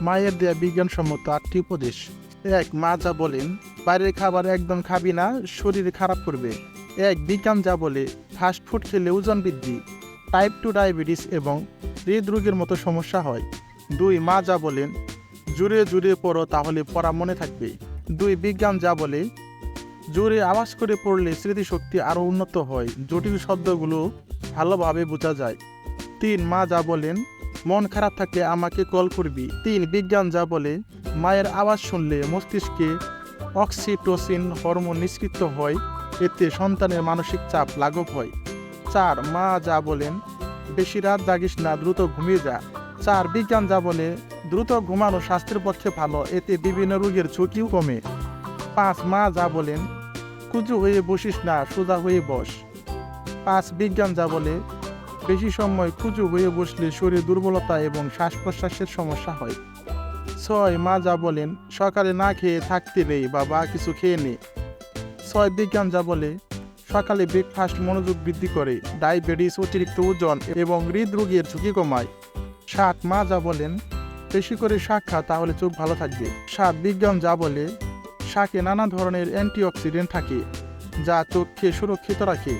মায়ের দেয়া বিজ্ঞানসম্মত আটটি উপদেশ। এক, মা যা বলেন, বাইরের খাবার একদম খাবি না, শরীর খারাপ করবে। এক, বিজ্ঞান যা বলে ফাস্ট ফুড খেলে ওজন বৃদ্ধি। টাইপ টু ডায়াবেটিস এবং হৃদরোগের মতো সমস্যা হয়। দুই, মা যা বলেন জুড়ে জুড়ে পড়ো তাহলে পড়া মনে থাকবে। দুই, বিজ্ঞান যা বলে, জোরে আওয়াজ করে পড়লে স্মৃতিশক্তি আরও উন্নত হয়, জটিল শব্দগুলো ভালোভাবে বোঝা যায়। তিন, মা যা বলেন মন খারাপ থাকলে আমাকে কল করবি। তিন, বিজ্ঞান যা বলে, মায়ের আওয়াজ শুনলে মস্তিষ্কে অক্সিটোসিন হরমোন নিষ্কৃত হয়, এতে সন্তানের মানসিক চাপ লাঘব হয়। চার, মা যা বলেন, বেশি রাত জাগিস না, দ্রুত ঘুমিয়ে যা। চার, বিজ্ঞান যা বলে, দ্রুত ঘুমানো স্বাস্থ্যের পক্ষে ভালো, এতে বিভিন্ন রোগের ঝুঁকিও কমে। পাঁচ, মা যা বলেন, কুজু হয়ে বসিস না, সোজা হয়ে বস। পাঁচ, বিজ্ঞান যা বলে বেশি সময় কুজু হয়ে বসলে শরীর দুর্বলতা এবং শ্বাস প্রশ্বাসের সমস্যা হয়। ছয় মা যা বলেন, সকালে না খেয়ে থাকতে নেই বা বা কিছু খেয়ে নে। ছয় বিজ্ঞান যা বলে, সকালে ব্রেকফাস্ট মনোযোগ বৃদ্ধি করে ডায়াবেটিস অতিরিক্ত ওজন এবং হৃদরোগের ঝুঁকি কমায়। সাত মা যা বলেন, বেশি করে শাক খা তাহলে চোখ ভালো থাকবে। সাত বিজ্ঞান যা বলে, শাকে নানা ধরনের অ্যান্টিঅক্সিডেন্ট থাকে, যা চোখকে সুরক্ষিত রাখে।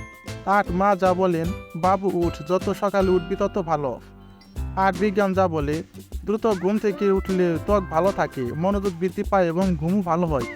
আট মা যা বলেন, বাবু, উঠ, যত সকালে উঠবি তত ভালো। আর বিজ্ঞান যা বলে, দ্রুত ঘুম থেকে উঠলে ত্বক ভালো থাকে, মনোযোগ বৃদ্ধি পায় এবং ঘুমও ভালো হয়।